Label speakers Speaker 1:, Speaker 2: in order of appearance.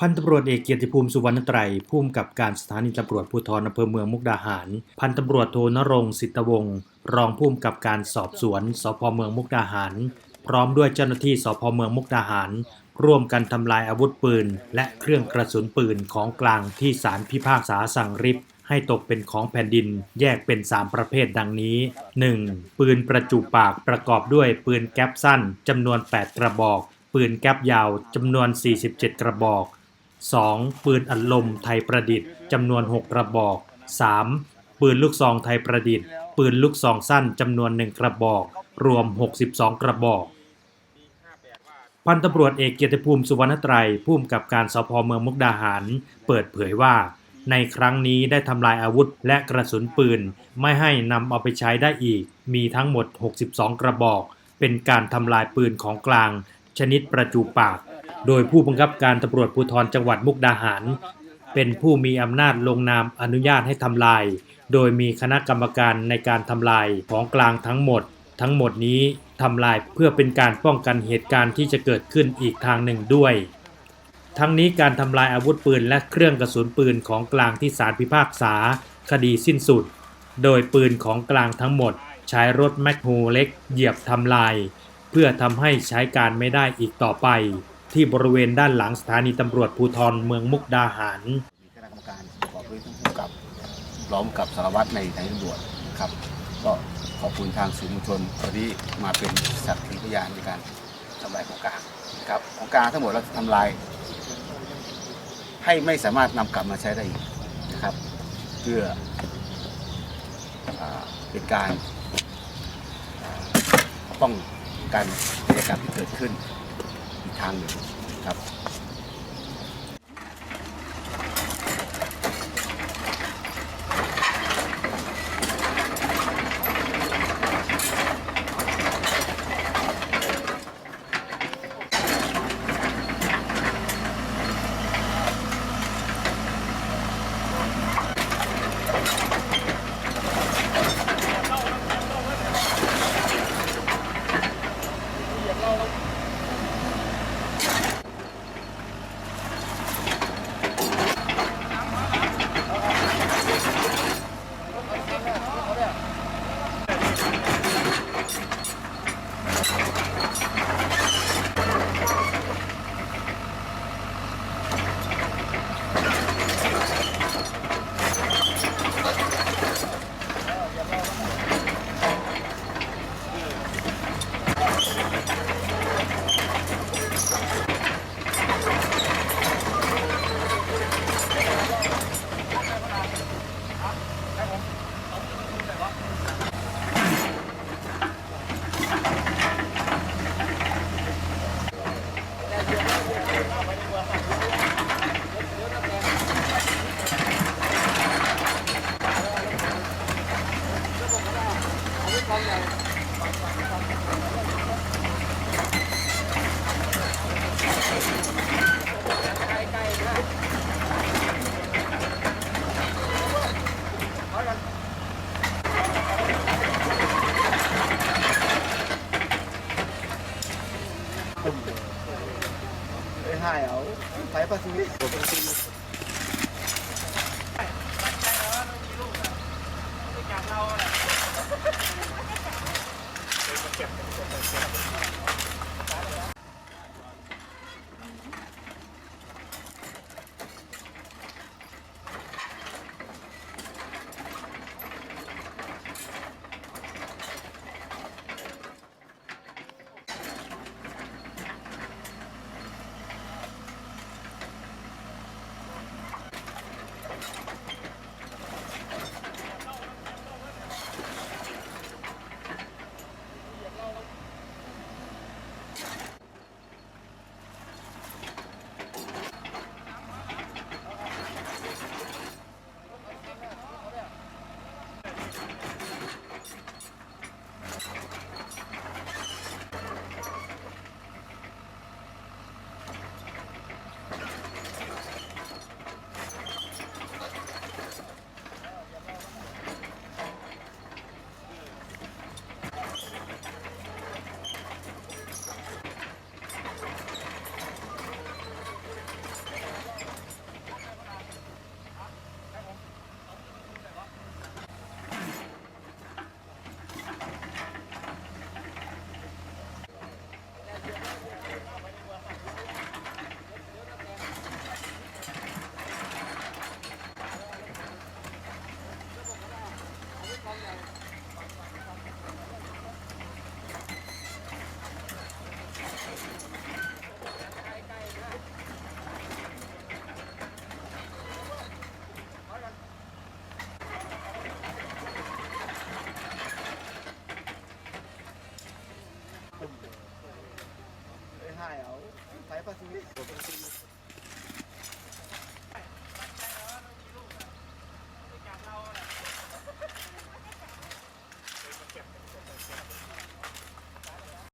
Speaker 1: พันตำรวจเอกเกียรติภูมิสุวรรณไตรผู้กำกับการสถานีตำรวจภูธรอำเภอเมืองมุกดาหาร พันตำรวจโทนรงค์สิทธวงศ์รองผู้กำกับการสอบสวนสพเมืองมุกดาหาร พร้อมด้วยเจ้าหน้าที่สพเมืองมุกดาหาร ร่วมกันทำลายอาวุธปืน และเครื่องกระสุนปืนของกลางที่ศาลพิพากษาสั่งริบให้ตกเป็นของแผ่นดินแยกเป็น 3 ประเภทดังนี้ 1. ปืนประจุปากประกอบด้วยปืนแก๊ปสั้นจำนวน 8 กระบอก ปืนแก๊ปยาวจำนวน 47 กระบอก 2. ปืนอัดลมไทยประดิษฐ์จำนวน 6 กระบอก 3. ปืนลูกซองไทยประดิษฐ์ ปืนลูกซองสั้นจำนวน 1 กระบอก รวม 62 กระบอก พันตำรวจเอกเกียรติภูมิสุวรรณไตรผู้กับการสพเมืองมุกดาหาร เปิดเผยว่าในครั้งนี้ได้ทำลายอาวุธและกระสุนปืน ไม่ให้นำเอาไปใช้ได้อีก มีทั้งหมด 62 กระบอก เป็นการทำลายปืนของกลาง ชนิดประจุปาก โดยผู้บังคับการตำรวจภูธรจังหวัดมุกดาหาร เป็นผู้มีอำนาจลงนามอนุญาตให้ทำลาย โดยมีคณะกรรมการในการทำลายของกลางทั้งหมด ทั้งหมดนี้ทำลายเพื่อเป็นการป้องกันเหตุการณ์ที่จะเกิดขึ้นอีกทางหนึ่งด้วย ทั้งนี้การทำลายอาวุธปืนและเครื่องกระสุนปืนของกลางที่ศาลพิพากษา คดีสิ้นสุด โดยปืนของกลางทั้งหมด ใช้รถแมคโฮเล็กเหยียบทำลาย เพื่อทำให้ใช้การไม่ได้อีกต่อไป ที่บริเวณด้านหลังสถานีตำรวจภูธรเมืองมุกดาหาร
Speaker 2: มีคณะกรรมการประกอบด้วยท่านผู้กำกับพร้อมกับสารวัตรในทางตำรวจครับ ก็ขอบคุณทางสื่อมวลชนที่มาเป็นสักขีพยานในการทำลายของกลางนะครับของกลางทั้งหมดเราทำลาย ให้ไม่สามารถนำกลับมาใช้ได้อีกนะครับ เพื่ออเป็นการป้องกันกิจกรรมที่เกิดขึ้น ทางหนึ่งครับ
Speaker 3: ไอ้ห่ายเอาไปปัสสาวะ ป็นซี